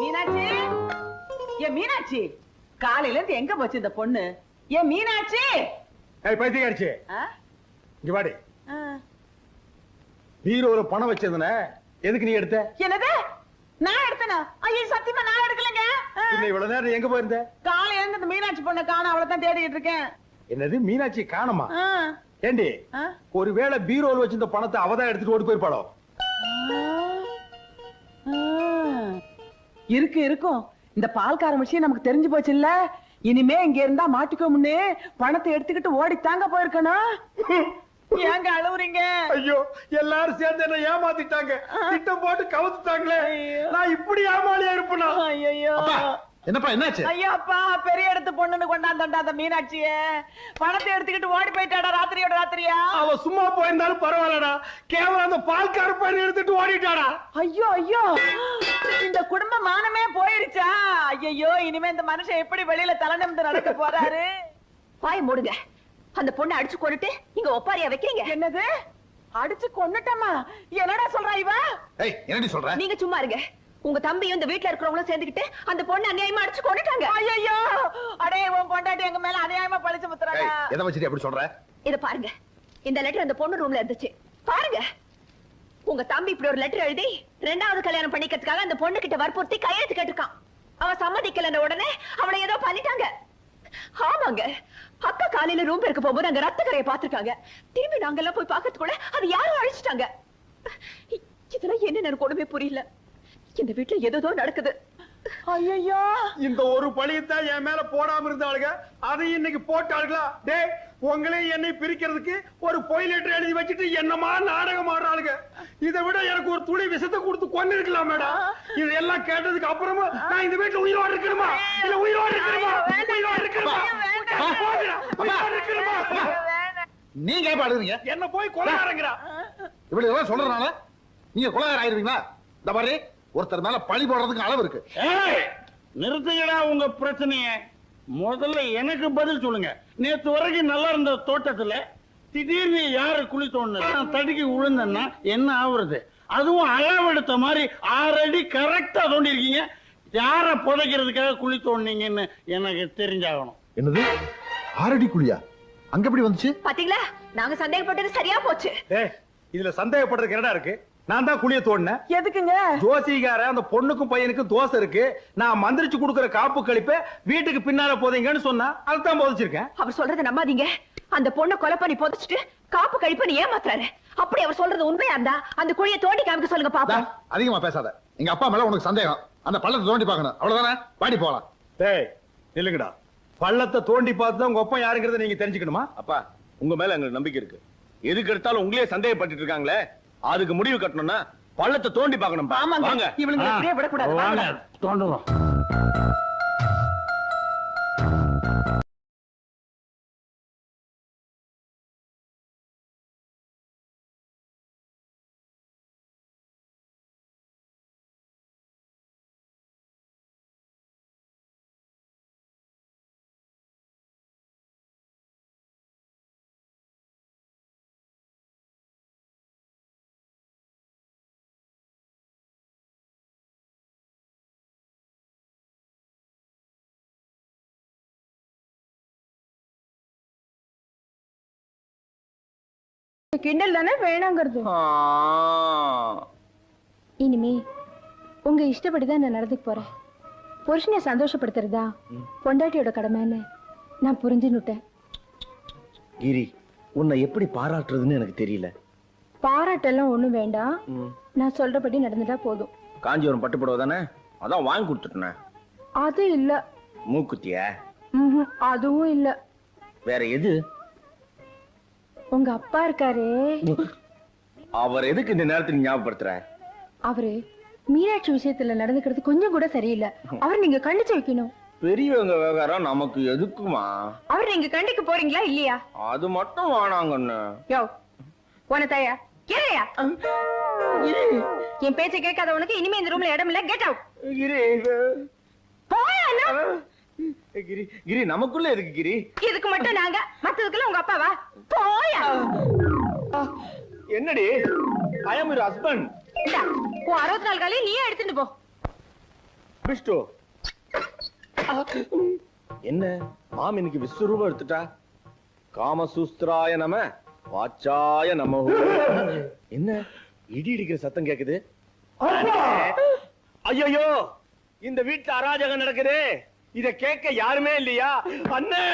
மீனாட்சி? ஏ மீனாட்சி. காலையில இருந்து எங்க போச்சு இந்த பொண்ணு? ஏ மீனாட்சி! ஏய் பைத்தியக்காரிச்சி. ஆ? இங்க வாடி. ஆ. பீரோல பணம் வச்சிருந்தன. எதுக்கு நீ எடுத்த? என்னது? நான் எடுத்தனா? ஐயோ சத்தியமா நான் எடுக்கலங்க. இவ்வளவு நேரம் எங்க போயிருந்த? காலையில இருந்து இந்த மீனாட்சி பொண்ணை காண அவளை தான் தேடிட்டு இருக்கேன். என்னது மீனாட்சி காணுமா. ஏண்டி. ஒருவேளை பீரோல வச்சிருந்த பணத்தை அவதான் எடுத்துட்டு ஓடி போயிருப்பாளோ. இருக்கு இருக்கும். இந்த பால்கார விஷயம் நமக்கு தெரிஞ்சு போச்சு இல்ல இனிமே இங்க இருந்தா மாட்டிக்கோம்னு பணத்தை எடுத்துக்கிட்டு ஓடி தாங்க போயிருக்கணும். ஏங்க அழுவுறீங்க? ஐயோ எல்லாரும் சேர்ந்து என்ன ஏமாத்திட்டாங்க. திட்டம் போட்டு கவுத்துட்டாங்களே. நான் இப்படி ஏமாளியா இருப்பேனா? ஐயோ என்னப்பா என்னாச்சு? ஐயோ அப்பா பெரிய இடத்து பொண்ணுன்னு கொண்டாந்தண்டா அந்த மீனாட்சிய. பணத்தை எடுத்துக்கிட்டு ஓடி போயிட்டாடா ராத்திரியோட ராத்திரியா? அவ சும்மா போயிருந்தாலும் பரவாயில்லடா. கேவலம் அந்த பால்கார பையன் எடுத்துட்டு ஓடிட்டாடா. ஐயோ ஐயோ. இந்த குடும்ப மானமே போயிருச்சா? ஐயோ இனிமே இந்த மனுஷன் எப்படி வெளியில தலை நிமிந்து நடக்க போறாரு? வாய் மூடுங்க. அந்த பொண்ணை அடிச்சு கொண்டுட்டு இங்க ஒப்பாரியா வைக்கிறீங்க? என்னது? அடிச்சு கொன்னுட்டமா? என்னடா சொல்றா இவ? ஏய் என்னடி சொல்ற? நீங்க சும்மா இருங்க. உங்க தம்பியும் இந்த வீட்ல இருக்கிறவங்களும் சேர்ந்துக்கிட்டு அந்த பொண்ணை அநியாயமா அடிச்சு கொண்டுட்டாங்க ஐயோ அடே உன் பொண்டாட்டி எங்க மேல அநியாயமா பழிச்சு முத்துறாங்க. எதை வச்சுட்டு அப்படி சொல்ற? இத பாருங்க. இந்த லெட்டர் அந்த பொண்ணு ரூம்ல இருந்துச்சு. பாருங்க. உங்க தம்பி இப்படி ஒரு லெட்டர் எழுதி ரெண்டாவது கல்யாணம் பண்ணிக்கிறதுக்காக அந்த பொண்ணு கிட்ட வற்புறுத்தி கையெழுத்து கேட்டிருக்கான். அவ சம்மதிக்கலன்ன உடனே அவளை ஏதோ பண்ணிட்டாங்க. ஆமாங்க. அக்கா காலையில ரூம் இருக்க போகும்போது அங்க ரத்த கரையை பாத்துருக்காங்க திரும்பி நாங்கெல்லாம் போய் பார்க்கறதுக்குள்ள அது யாரும் அழிச்சிட்டாங்க. இதெல்லாம் என்ன எனக்கு ஒண்ணுமே புரியல. இந்த வீட்டுல ஏதோ நடக்குது. ஐயோ இந்த ஒரு பழியத்தான் என் மேல போடாம இருந்தாளுங்க. அதை இன்னைக்கு போட்டாளுங்களா? டேய் உங்களையும் என்னை பிரிக்கிறதுக்கு ஒரு பொய் லெட்டர் எழுதி வச்சுட்டு என்னமா நாடகம் ஆடுறாளுங்க? இதை விட எனக்கு ஒரு துளி விஷத்தை கொடுத்து கொண்டு இருக்கலாம் மேடம் இதெல்லாம் கேட்டதுக்கு அப்புறமா நான் இந்த வீட்டுல உயிரோடு இருக்கணுமா? இல்ல உயிரோடு இருக்கணுமா? உயிரோடு இருக்கணுமா? உயிரோடு இருக்கணுமா? நீங்க ஏன் பாடுறீங்க என்ன போய் கொலைகாரங்கிறா இப்படி எல்லாம் சொல்றதுனால நீங்க கொலகார ஆயிருவீங்களா? இந்த மாதிரி ஒருத்தர் மேல பழி போடுறதுக்கு அளவு இருக்கு. ஏய், நிறுத்துங்கடா உங்க பிரச்சனைய. முதல்ல எனக்கு பதில் சொல்லுங்க. நேத்து வரைக்கும் நல்லா இருந்த தோட்டத்துல திடீர்னு யாரு குழி தோணுது நான் தடுக்கி விழுந்தேன்னா என்ன ஆகுறது அதுவும் அளவெடுத்த மாதிரி ஆறு அடி கரெக்டா தோண்டி இருக்கீங்க யார புதைக்கிறதுக்காக குழி தோண்டிங்கன்னு எனக்கு தெரிஞ்சாகணும். என்னது? ஆரடி குழியா? அங்க எப்படி வந்துச்சு? பாத்தீங்களா? நாங்க சந்தேகப்பட்டது சரியா போச்சு. டேய் இதுல சந்தேகப்படுறதுக்கு என்னடா இருக்கு? நான் தான் குளிய தோண்டினேன். எதுக்குங்க? ஜோசிகார அந்த பொண்ணுக்கும் பையனுக்கும் தோசை இருக்கு. நான் மந்திரிச்சு கொடுக்கிற காப்பு கழிப்ப வீட்டுக்கு பின்னால போதீங்கன்னு சொன்னா அதுதான் போதிச்சிருக்கேன். அவர் சொல்றத நம்பாதீங்க. அந்த பொண்ணை கொலை பண்ணி புதைச்சிட்டு காப்பு கழிப்புன்னு ஏமாத்துறாரு. அப்படி அவர் சொல்றது உண்மையா இருந்தா அந்த குழியை தோண்டி காமிக்க சொல்லுங்க டா, பாப்போம் அதிகமா பேசாத. எங்க அப்பா மேல உனக்கு சந்தேகம். அந்த பள்ளத்தை தோண்டி பார்க்கணும். அவ்வளவுதானே? பாடி போகலாம் டேய் நில்லுங்கடா. பள்ளத்தை தோண்டி பார்த்து தான் உங்க ஒப்பம் யாருங்கிறத நீங்க தெரிஞ்சுக்கணுமா? அப்பா உங்க மேல எங்களுக்கு நம்பிக்கை இருக்கு. எதுக்கு எடுத்தாலும் உங்களே சந்தேகப்பட்டு இருக்காங்களே? அதுக்கு முடிவு கட்டணும்னா பள்ளத்தை தோண்டி பார்க்கணும் ஆமாங்க. வாங்க. இவனுங்க இப்படியே விடக்கூடாது. தோண்டுவோம். கிண்டல் தானே வேணாங்கிறது இனிமே உங்க இஷ்டப்படி தான் நான் நடந்துக்க போறேன். புருஷனை சந்தோஷப்படுத்துறதா? பொண்டாட்டியோட கடமைன்னு நான் புரிஞ்சுன்னுட்டேன். கிரி உன்னை எப்படி பாராட்டுறதுன்னு எனக்கு தெரியல. பாராட்டெல்லாம் ஒண்ணும் வேண்டாம். நான் சொல்றபடி நடந்துட்டா போதும். காஞ்சிபுரம் பட்டு புடவை தானே? அதான் வாங்கி கொடுத்துட்டேன். அது இல்ல. மூக்குத்திய? அதுவும் இல்ல. வேற எது? உங்க அப்பா இருக்காரே. அவர் எதுக்கு இந்த நேரத்துக்கு ஞாபகப்படுத்துற? அவரு மீனாட்சி விஷயத்துல நடந்துக்கிறது கொஞ்சம் கூட சரியில்லை. அவர் நீங்க கண்டிச்சு வைக்கணும். பெரியவங்க விவகாரம் நமக்கு எதுக்குமா? அவர் நீங்க கண்டிக்க போறீங்களா இல்லையா? அது மட்டும் வேணாங்கன்னு. யோ போன தாயா கேளையா என் பேச்சை கேட்காத உனக்கு இனிமே இந்த ரூம்ல இடம் இல்ல கெட் அவுட் கிரி போயா. கிரி கிரி நமக்குள்ள எதுக்கு கிரி? இதுக்கு மட்டும் நாங்க மத்ததுக்குள்ள உங்க அப்பாவா? போயா! என்னடி? ஐ அம் யுவர் ஹஸ்பண்ட் இந்தா, உன் அறுபத்தி நாலு காலையும் நீயே எடுத்துட்டு போ. விஷ்ணு. என்ன? மாம் இன்னைக்கு விஸ்வரூபம் எடுத்துட்டா? காமசூஸ்திராய நம வாச்சாய நம. என்ன? இடி இடிக்கிற சத்தம் கேக்குது. ஐயோ இந்த வீட்டுல அராஜகம் நடக்குது. இத கேட்க யாருமே இல்லையா? அண்ணே!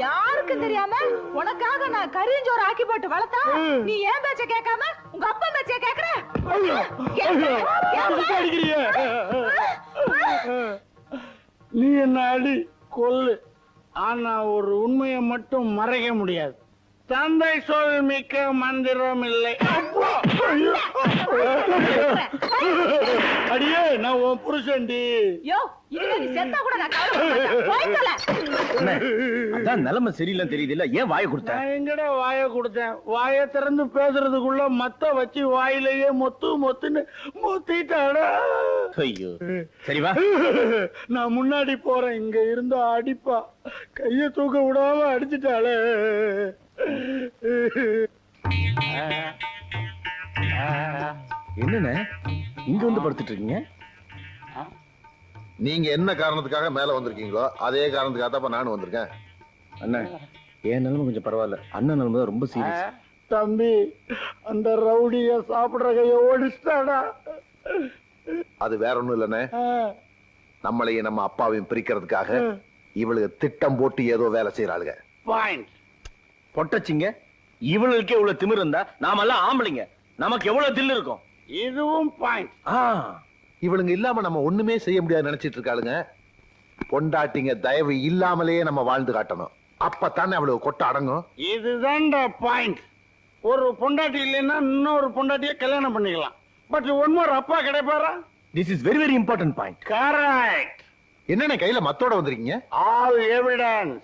யாருக்கு தெரியாம உனக்காக நான் கரிஞ்சோறு ஆக்கி போட்டு வளர்த்தா நீ ஏன் பேச்ச கேட்காம உங்க அப்பா பேச்ச கேக்குற நீ என்ன அடி கொல்லு. ஆனா ஒரு உண்மையை மட்டும் மறைக்க முடியாது. தந்தை சொல் மிக்க மந்திரம் இல்லை! அடியே நான் உன் புருஷன்டி. நிலைமை சரியில்லைன்னு தெரியுது இல்ல ஏன் வாய கொடுத்த? நான் எங்கடா வாயை கொடுத்தேன்? வாயை திறந்து பேசுறதுக்குள்ள மத்த வச்சு வாயிலேயே மொத்து மொத்துன்னு மொத்திட்டாடா. ஐயோ. சரி வா. நான் முன்னாடி போறேன். இங்க இருந்து அடிப்பா. கைய தூக்க விடாம அடிச்சிட்டாளே. என்னண்ணே? இங்க வந்து படுத்துட்டு இருக்கீங்க நீங்க என்ன காரணத்துக்காக மேல வந்திருக்கீங்களோ அதே காரணத்துக்காக தான் நானும் வந்திருக்கேன். அண்ணா என் நிலைமை கொஞ்சம் பரவாயில்ல. அண்ணன் நிலைமை தான் ரொம்ப சீரியஸ் தம்பி அந்த ரவுடிய சாப்பிடுற கைய ஓடிச்சிட்டாடா. அது வேற ஒண்ணும் இல்லண்ணே. நம்மளையும் நம்ம அப்பாவையும் பிரிக்கிறதுக்காக இவளுக்கு திட்டம் போட்டு ஏதோ வேலை செய்யறாளுங்க பாயிண்ட் பொட்டச்சிங்க. இவளுக்கே இவ்வளவு திமிரு இருந்தா நாமெல்லாம் ஆம்பளைங்க. நமக்கு எவ்வளவு தில்லு இருக்கும்? இதுவும் பாயிண்ட் ஆ. இவளுங்க இல்லாம நம்ம ஒண்ணுமே செய்ய முடியாது நினைச்சிட்டு இருக்காளுங்க. பொண்டாட்டிங்க தயவு இல்லாமலேயே நம்ம வாழ்ந்து காட்டணும். அப்பத்தானே அவளுக்கு கொட்ட அடங்கும்? இதுதான்டா பாயிண்ட் ஒரு பொண்டாட்டி இல்லைன்னா இன்னொரு பொண்டாட்டிய கல்யாணம் பண்ணிக்கலாம். பட் ஒன் மோர் அப்பா கிடைப்பாரா? This is very very important point correct என்னென்ன கையில மத்தோட வந்திருக்கீங்க? ஆல் எவிடன்ஸ்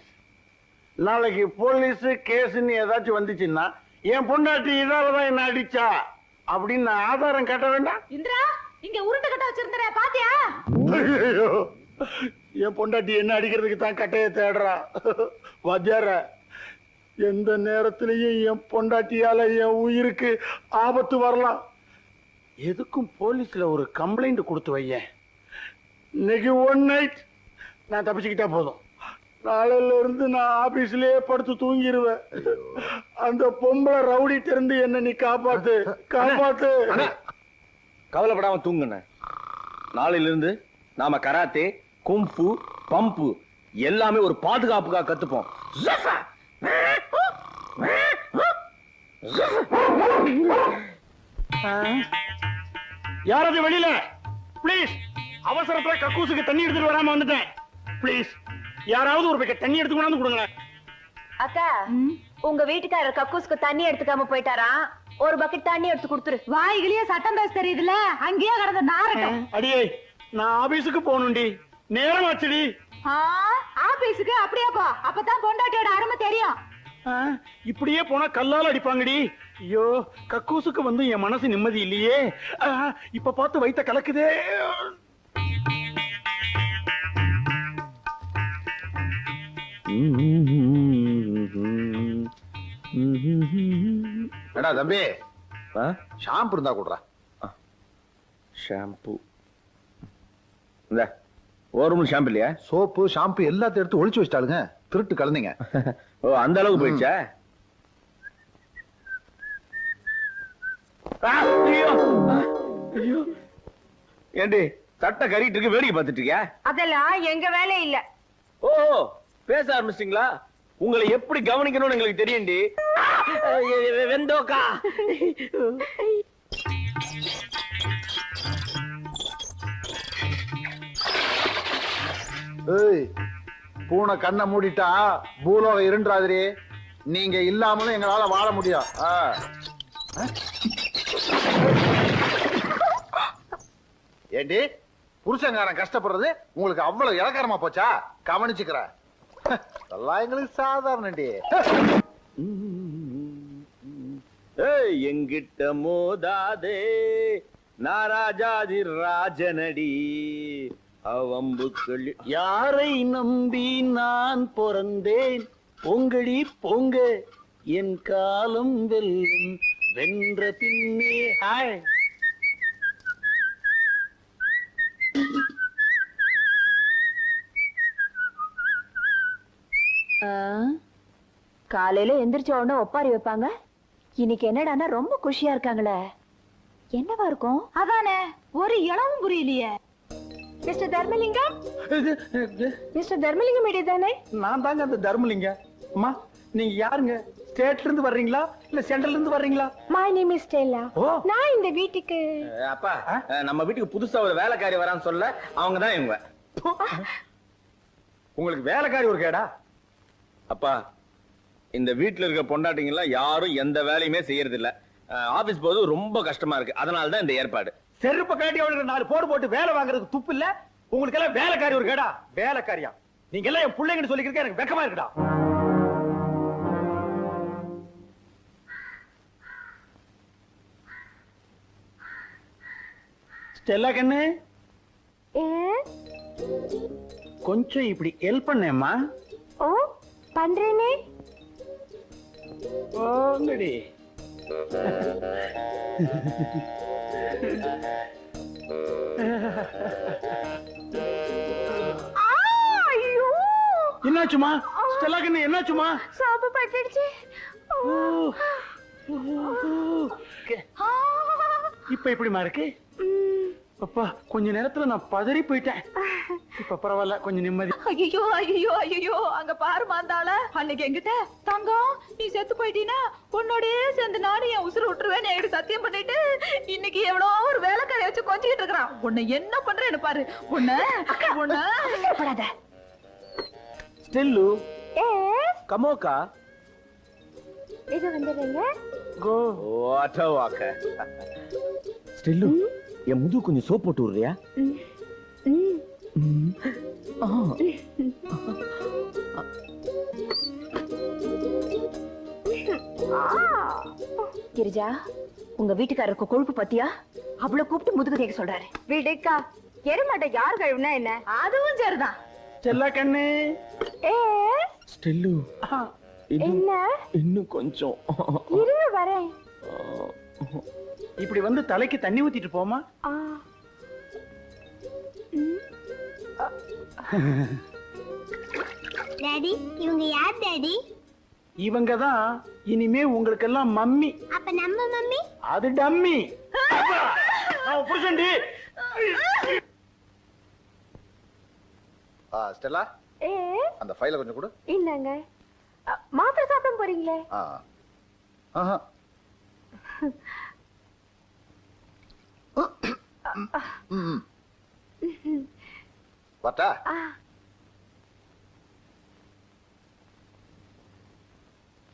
நாளைக்கு போலீஸ் கேஸ்ன்னு ஏதாச்சும் வந்துச்சுன்னா என் பொண்டாட்டி இதாலதான் என்ன அடிச்சா? அப்படின்னு நான் ஆதாரம் கட்ட வேண்டாம். இந்திரா இங்க உருட்டு கட்ட வச்சிருந்தற பாத்தியா? என் பொண்டாட்டி என்ன அடிக்கிறதுக்கு தான் கட்டையை தேடுறா? வாத்தியார எந்த நேரத்திலையும் என் பொண்டாட்டியால என் உயிருக்கு ஆபத்து வரலாம். எதுக்கும் போலீஸ்ல ஒரு கம்ப்ளைண்ட் கொடுத்து வையேன். இன்னைக்கு ஒன் நைட் நான் தப்பிச்சுக்கிட்டா போதும். நாளையில இருந்து நான் ஆபீஸ்லயே படுத்து தூங்கிடுவேன் அந்த பொம்பளை ரவுடி திறந்து என்ன நீ காப்பாத்து காப்பாத்து. கவலைப்படாம தூங்குண்ணே. நாளையில இருந்து நாம கராத்தே கும்பு பம்பு எல்லாமே ஒரு பாதுகாப்புக்காக கத்துப்போம். யாராவது வெளியில? ப்ளீஸ் அவசரத்துல கக்கூசுக்கு தண்ணி எடுத்துட்டு வராம வந்துட்டேன். ப்ளீஸ் யாராவது ஒரு பக்கெட் தண்ணி எடுத்து கொண்டாந்து கொடுங்க அக்கா உங்க வீட்டுக்காரர் கக்கூஸ்க்கு தண்ணி எடுத்துக்காம போயிட்டாரா? ஒரு பக்கெட் தண்ணி எடுத்து கொடுத்துரு. வாய்கிலேயே சட்டம் பேச தெரியுதுல அங்கேயே கடந்த நாரட்டம். அடியே நான் ஆபீஸுக்கு போகணும்டி. நேரம் ஆச்சுடி ஆபீஸுக்கு? அப்படியே போ. அப்பதான் பொண்டாட்டியோட அருமை தெரியும். இப்படியே போனா கல்லால அடிப்பாங்கடி. ஐயோ கக்கூசுக்கு வந்து என் மனசு நிம்மதி இல்லையே. இப்ப பார்த்து வைத்த கலக்குதே. ஏடா தம்பி. ஷாம்பு இருந்தா கொடுறா. ஷாம்பு. இந்த ஒரு ஷாம்பு இல்லையா? சோப்பு ஷாம்பு எல்லாத்தையும் எடுத்து ஒளிச்சு வச்சிட்டாளுங்க. திருட்டு கலந்தீங்க. ஓ அந்த அளவுக்கு போயிடுச்சா? ஏண்டி சட்டை கறிட்டு இருக்கு வேடிக்கை பார்த்துட்டு இருக்கியா? அதெல்லாம் எங்க வேலை இல்ல. ஓ பேச ஆரம்பிச்சிட்டீங்களா? உங்களை எப்படி கவனிக்கணும்னு எங்களுக்கு தெரியும்டி. வெந்தோக்கா. ஏய் பூனை கண்ணை மூடிட்டா பூலோகம் இருண்டாதிரி நீங்க இல்லாமலும் எங்களால வாழ முடியும் ஆ. ஏண்டி புருஷங்காரன் கஷ்டப்படுறது உங்களுக்கு அவ்வளவு இலக்காரமா போச்சா? கவனிச்சுக்கிறேன். அதெல்லாம் எங்களுக்கு சாதாரணடி எங்கிட்ட மோதாதே நாராஜாதி ராஜனடி. அவம்புக்கள் யாரை நம்பி நான் பிறந்தேன்? பொங்கடி பொங்க என் காலம் வெல்லும் வென்ற பின்னே ஹாய். காலையில எந்திரிச்ச உடனே ஒப்பாரி வைப்பாங்க. இன்னைக்கு என்னடான்னா ரொம்ப குஷியா இருக்காங்களே. என்னவா இருக்கும்? அதானே ஒரு இளவும் புரியலையே. மிஸ்டர் தர்மலிங்கம்? மிஸ்டர் தர்மலிங்கம் வீடு தானே நான் தாங்க அந்த தர்மலிங்க. அம்மா நீங்க யாருங்க? ஸ்டேட்ல இருந்து வர்றீங்களா? இல்ல சென்ட்ரல்ல இருந்து வர்றீங்களா? My name is Stella oh. நான் இந்த வீட்டுக்கு. அப்பா நம்ம வீட்டுக்கு புதுசா ஒரு வேலைக்காரி வரான்னு சொல்ல அவங்க தான் இவங்க. உங்களுக்கு வேலைக்காரி ஒரு கேடா? அப்பா இந்த வீட்டுல இருக்க பொண்டாட்டிங்க எல்லாம் யாரும் எந்த வேலையுமே செய்யறது இல்ல ஆபீஸ் போது ரொம்ப கஷ்டமா இருக்கு. அதனால தான் இந்த ஏற்பாடு. செருப்ப காட்டி அவளுக்கு நாலு போடு போட்டு வேலை வாங்குறதுக்கு துப்பு இல்ல? உங்களுக்கு எல்லாம் வேலைக்காரி ஒரு கேடா. வேலைக்காரியா. நீங்க எல்லாம் என் பிள்ளைங்கன்னு சொல்லிக்கிறதுக்கு எனக்கு வெக்கமா இருக்குடா. ஸ்டெல்லா கண்ணு. ஏ? கொஞ்சம் இப்படி ஹெல்ப் பண்ணேம்மா. ஓ பண்றேனே. போங்கடி என்னாச்சுமா? ஸ்டெல்லா கண்ணு என்னாச்சுமா? சாப்பு பட்டுடுச்சு. இப்ப எப்படிமா இருக்கு? அப்பா கொஞ்ச நேரத்துல நான் பதறி போயிட்டேன். இப்ப பரவாயில்ல கொஞ்சம் நிம்மதி. ஐயோ ஐயோ ஐயோ அங்க பாரு மாந்தாள. அன்னைக்கு என்கிட்ட தங்கம் நீ செத்து போயிட்டீனா உன்னோடயே சேர்ந்து நானும் என் உசுறு விட்டுருவேன் என்கிட்ட சத்தியம் பண்ணிட்டு இன்னைக்கு எவ்வளோ ஒரு வேலைக்காரை வச்சு கொஞ்சிக்கிட்டு இருக்கிறான். உன்னை என்ன பண்றேன்னு பாரு. உன்னை உன்னை. படாத ஸ்டில்லு. ஏ கமோக்கா. இது வந்துடுறீங்க? கோ. வாட்ட வாக்க ஸ்டில்லு என் முது கொஞ்சம் சோப் போட்டு விடுறியா? ம். கிரிஜா உங்க வீட்டுக்காரருக்கு கொழுப்பு பத்தியா? அவ்வளவு கூப்பிட்டு முதுகு தேக்க சொல்றாரு. விடுக்கா எருமாட்டை யார் கழுவுனா என்ன? அதுவும் சரிதான். ஸ்டெல்லா கண்ணு. ஏ? ஸ்டில்லு. என்ன? இன்னும் கொஞ்சம். இருங்க வரேன். இப்படி வந்து தலைக்கு தண்ணி ஊத்திட்டு போமா? டாடி இவங்க யார் டாடி இவங்க தான் இனிமே உங்களுக்கெல்லாம் மம்மி. அப்ப நம்ம மம்மி? அது டம்மி. நான் புருஷன்டி. ஆ ஸ்டெல்லா ஏ? அந்த ஃபைலை கொஞ்சம் கொடு. இல்லங்க மாத்திரை சாப்பிட போறீங்களே? ஆ. ஆஹா. ம். வரட்டா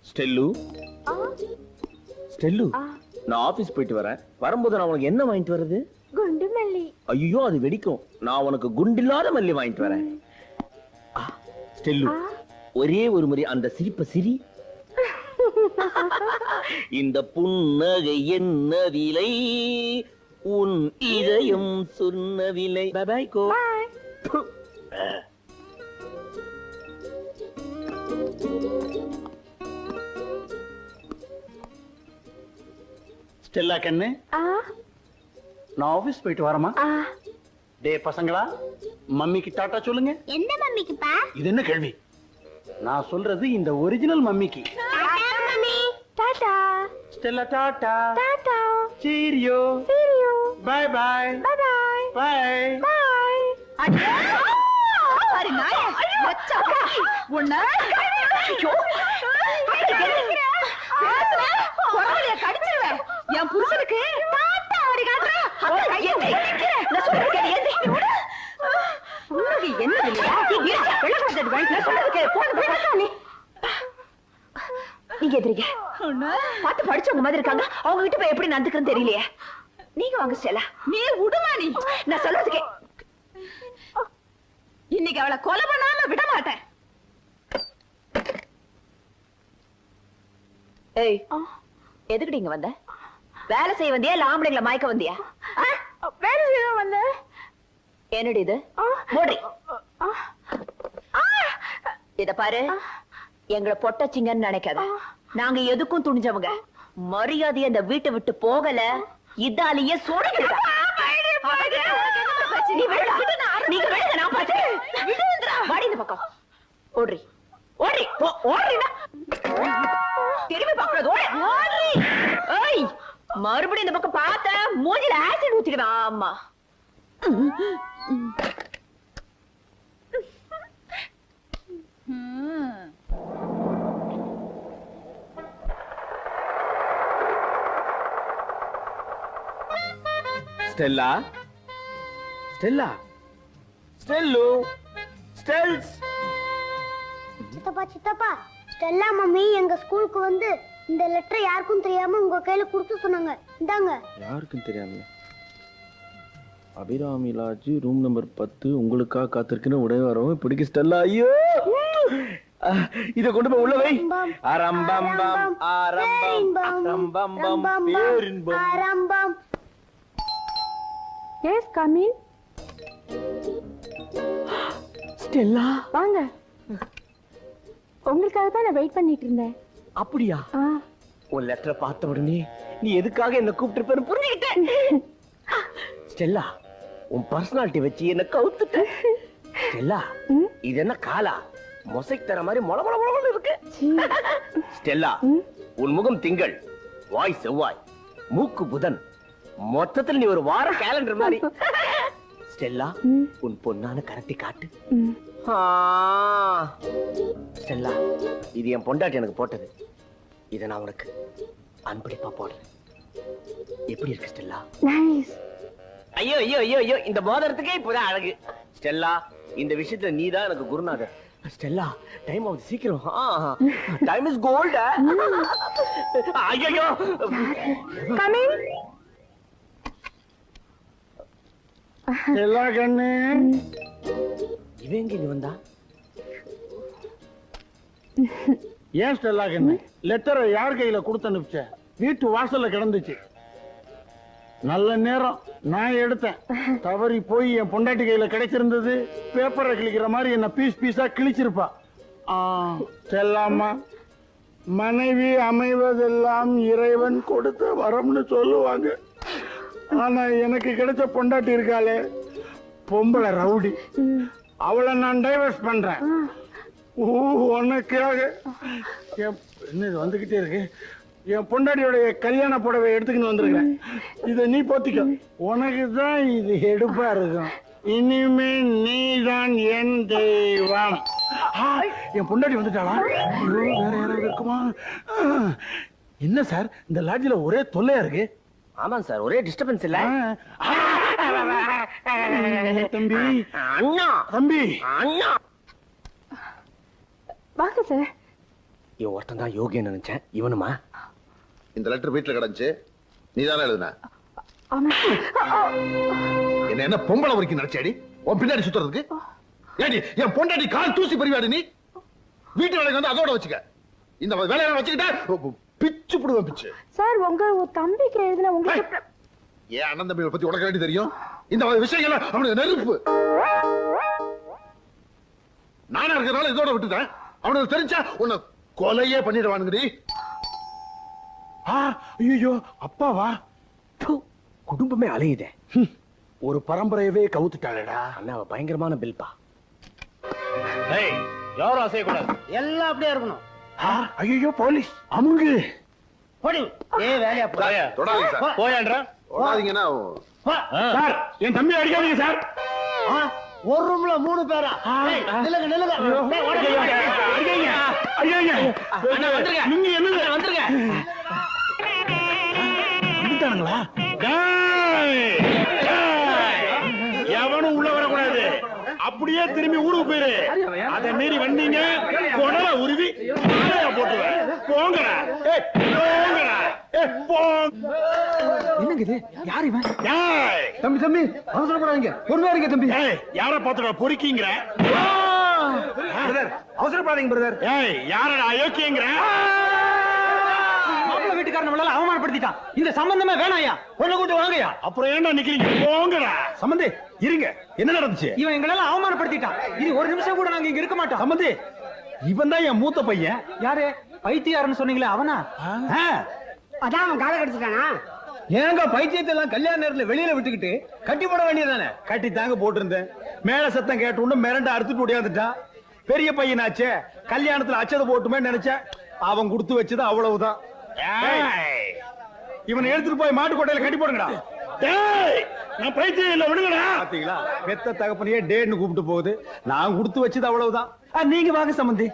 ஸ்டெல்லு? ஸ்டெல்லு? நான் ஆபீஸ் போயிட்டு வரேன். வரும்போது நான் உனக்கு என்ன வாங்கிட்டு வர்றது? குண்டு மல்லி. ஐயோ அது வெடிக்கும். நான் உனக்கு குண்டில்லாத மல்லி வாங்கிட்டு வரேன். ஸ்டெல்லு. ஒரே ஒரு முறை அந்த சிரிப்ப சிரி. இந்த புன்னகை என்ன விலை உன் இதயம் சொன்ன விலை பாய் கோ ஸ்டெல்லா கண்ணு. நான் ஆபீஸ் போயிட்டு வரமா டே பசங்களா மம்மிக்கு டாட்டா சொல்லுங்க. எந்த மம்மிக்குப்பா? இது என்ன கேள்வி? நான் சொல்றது இந்த original மம்மிக்கு. Tata tata Stella tata. Tata cheerio cheerio bye bye bye bye bye என் புருஷனுக்கு தாத்தா அப்படி காட்டுற. அத்தை, கையை வைக்கிற. நான் சொல்றது கேளு, ஏந்தி. உனக்கு என்ன இல்லையா? வாங்கி, நான் சொல்றது கேளு. போங்க, போங்க, நீ. நீங்க எதிரிங்க பார்த்து படிச்சவங்க மாதிரி இருக்காங்க. அவங்க கிட்ட போய் எப்படி நடந்துக்கிறேன்னு தெரியலையே. நீங்க வாங்க ஸ்டெல்லா. நீ விடுமா நீ? நான் சொல்றதுக்கே இன்னைக்கு அவளை கொலை பண்ணாம விட மாட்டேன். ஏய் எதுக்குடி இங்க வந்த? வேலை செய்ய வந்தியா? இல்ல ஆம்பளைங்களை மயக்க வந்தியா? வேலை செய்ய வந்தேன். என்னடி இது. மூடி. பாரு. எங்களை பொட்டச்சிங்கன்னு நினைக்காத. நாங்க எதுக்கும் துணிஞ்சவங்க. மரியாதையை அந்த வீட்டை விட்டு போகல. இதாலேயே விடுடா. நீங்க. வாடி இந்த பக்கம். ஓடுறி. ஓடுறி. திரும்பி ஓடுறி. ஏய், மறுபடியும் இந்த பக்கம் பார்த்த மூஞ்சில ஆசிட் ஊத்திடுவேன். ஆமா. ஸ்டெல்லா? ஸ்டெல்லா? ஸ்டெல்லு. ஸ்டெல்ஸ். சித்தப்பா சித்தப்பா ஸ்டெல்லா மம்மி எங்க ஸ்கூலுக்கு வந்து இந்த லெட்டர் யாருக்கும் தெரியாம உங்க கையில கொடுத்து சொன்னாங்க. இந்தாங்க. யாருக்கும் தெரியாம அபிராமி லாட்ஜ் ரூம் நம்பர் பத்து. உங்களுக்காக காத்திருக்குன்னு உடனே வரவும் பிடிக்க ஸ்டெல்லா. ஐயோ! இத கொண்டு போய் உள்ள வை. ரம்பம், அரம்பம்பம் ஆரம்பம் அரம்பம்பம் ரம்பம், பேரின்பம். ஆரம்பம் எஸ் கமின் ஸ்டெல்லா? வாங்க. உங்களுக்காக தான் நான் வெயிட் பண்ணிட்டு இருந்தேன். அப்படியா? உன் லெட்டரை பார்த்த உடனே நீ எதுக்காக என்ன கூப்பிட்டு புரிஞ்சுக்கிட்டேன். ஸ்டெல்லா உன் பர்சனாலிட்டி வச்சு என்ன கவுத்துட்ட. ஸ்டெல்லா? இது என்ன காலா? மொசைக் தர மாதிரி மொள மொள மொள இருக்கு. ஸ்டெல்லா? உன் முகம் திங்கள் வாய் செவ்வாய் மூக்கு புதன். மொத்தத்தில் நீ ஒரு வார கேலண்டர் மாதிரி. ஸ்டெல்லா உன் பொண்ணான கரட்டி காட்டு. ஸ்டெல்லா இது என் பொண்டாட்டி எனக்கு போட்டது. இதை நான் உனக்கு அன்பளிப்பா போடுறேன். எப்படி இருக்கு ஸ்டெல்லா? ஐயோ ஐயோ ஐயோ ஐயோ இந்த மோதிரத்துக்கே இப்பதான் அழகு. ஸ்டெல்லா இந்த விஷயத்துல நீதான் எனக்கு குருநாதர். ஸ்டெல்லா டைம் ஆகுது சீக்கிரம். டைம் இஸ் கோல்ட் ஐயோ கமின் எல்லா கண்ணு. இங்க வந்தா? ஏன் ஸ்டெல்லா கண்ணு? லெட்டரை யார் கையில கொடுத்து அனுப்பிச்ச? வீட்டு வாசல்ல கிடந்துச்சு. நல்ல நேரம். நான் எடுத்தேன். தவறி போய் என் பொண்டாட்டி கையில கிடைச்சிருந்தது. பேப்பரை கிழிக்கிற மாதிரி என்ன பீஸ் பீஸா கிழிச்சிருப்பா. செல்லாமா மனைவி அமைவதெல்லாம் இறைவன் கொடுத்த வரம்னு சொல்லுவாங்க. ஆனா எனக்கு கிடைச்ச பொண்டாட்டி இருக்காளே பொம்பளை ரவுடி. அவளை நான் டைவர்ஸ் பண்றேன். ஓ உனக்காக. என் என்ன இது வந்துகிட்டே இருக்கு? என் பொண்டாட்டியோடைய கல்யாண புடவை எடுத்துக்கின்னு வந்திருக்கேன் இதை நீ போத்திக்க. உனக்கு தான் இது எடுப்பா இருக்கும். இனிமே நீதான் என் தெய்வம். என் பொண்டாட்டி வந்துட்டாளா? வேற யாராவது இருக்குமா? என்ன சார் இந்த லாட்ஜில ஒரே தொல்லையா இருக்கு? ஆமாங்க சார் ஒரே டிஸ்டர்பன்ஸ் இல்ல தம்பி அண்ணா தம்பி அண்ணா வாங்க சார் இவன் ஒருத்தன் தான் யோகியம் நினைச்சேன் இவனுமா இந்த லெட்டர் வீட்டுல கிடந்துச்சு நீ தானே எழுதுன என்ன என்ன பொம்பளை வரைக்கும் நினைச்சாடி உன் பின்னாடி சுத்துறதுக்கு ஏடி என் பொண்டாடி கால் தூசி பறிவாடி நீ வீட்டு வேலைக்கு வந்து அதோட வச்சுக்க இந்த வேலையை வச்சுக்கிட்டா பிச்சு புடுவேன் பிச்சு. சார் உங்க தம்பிக்கு எழுதின உங்களுக்கு ஏன் அண்ணன் தம்பியை பத்தி உனக்கு வேண்டி தெரியும்? இந்த மாதிரி விஷயங்கள் அவனுக்கு நெருப்பு. நானா இருக்கிறனால இதோட விட்டுட்டேன். அவனுக்கு தெரிஞ்சா உன்னை கொலையே பண்ணிடுவானுங்கடி. ஆ ஐயோ அப்பாவா? ப்பு, குடும்பமே அலையுதே. ஒரு பரம்பரையவே கவுத்துட்டாளேடா. அண்ணா அவ பயங்கரமான பில்பா. யாரும் அசையக்கூடாது. எல்லாம் அப்படியே இருக்கணும். ஐயோ போலீஸ். சார். என் தம்பி அடிக்காதீங்க சார். ஒரு ரூம்ல மூணு பேரா. அடிக்காதீங்க அடிக்காதீங்க. நீங்க என்னங்க வந்துருங்க. வந்துட்டானுங்களா! எவனும் உள்ள வரக்கூடாது. அப்படியே திரும்பி ஊருக்கு போயிரு. அதை மீறி வந்தீங்க. கொடல உருவி போட்டுவேன் போங்கடா. போங்கடா. என்னங்க இது? யார் இவன்! தம்பி தம்பி அவசரப்படாதீங்க. பொறுமையா இருங்க தம்பி. ஏய், யார பாத்துடா பொறுக்கிங்கிற. அவசரப்படாதீங்க பிரதர் ஏய் யாரடா அயோக்கியங்கிற? வீட்டுக்காரன் நம்மளால அவமானப்படுத்திட்டான். இந்த சம்பந்தமே வேணாயா பொண்ணு கூட்டு வாங்கயா அப்புறம் ஏன்டா நிக்கிறீங்க? போங்கடா. சம்பந்தி இருங்க. என்ன நடந்துச்சு? இவன் எங்களெல்லாம் அவமானப்படுத்திட்டான். இது ஒரு நிமிஷம் கூட நாங்க இங்க இருக்க மாட்டோம். சம்பந்தி இவன் தான் என் மூத்த பையன். யாரு? பைத்தியாரன்னு சொன்னீங்களே அவனா? அதான் அவன் காலை கடிச்சிட்டானா? ஏங்க பைத்தியத்தை எல்லாம் கல்யாண நேரத்துல வெளியில விட்டுக்கிட்டு கட்டி போட வேண்டியதானே கட்டி தாங்க போட்டிருந்தேன். மேல சத்தம் கேட்ட உடனே மிரண்டு அறுத்துட்டு ஓடியாந்துட்டான் பெரிய பையனாச்சே கல்யாணத்துல அச்சதை போட்டுமே நினைச்சேன். அவன் கொடுத்து வச்சது அவ்வளவுதான். ஏய், இவனை எடுத்துட்டு போய் மாட்டு கொட்டையில கட்டி போடுங்கடா. டேய், நான் பைத்தியம் இல்ல விடுங்கடா. பாத்தீங்களா? பெத்த தகப்பனையே டேன்னு கூப்பிட்டு போகுது. நான் கொடுத்து வச்சது அவ்வளவுதான். நீங்க வாங்க சம்பந்தி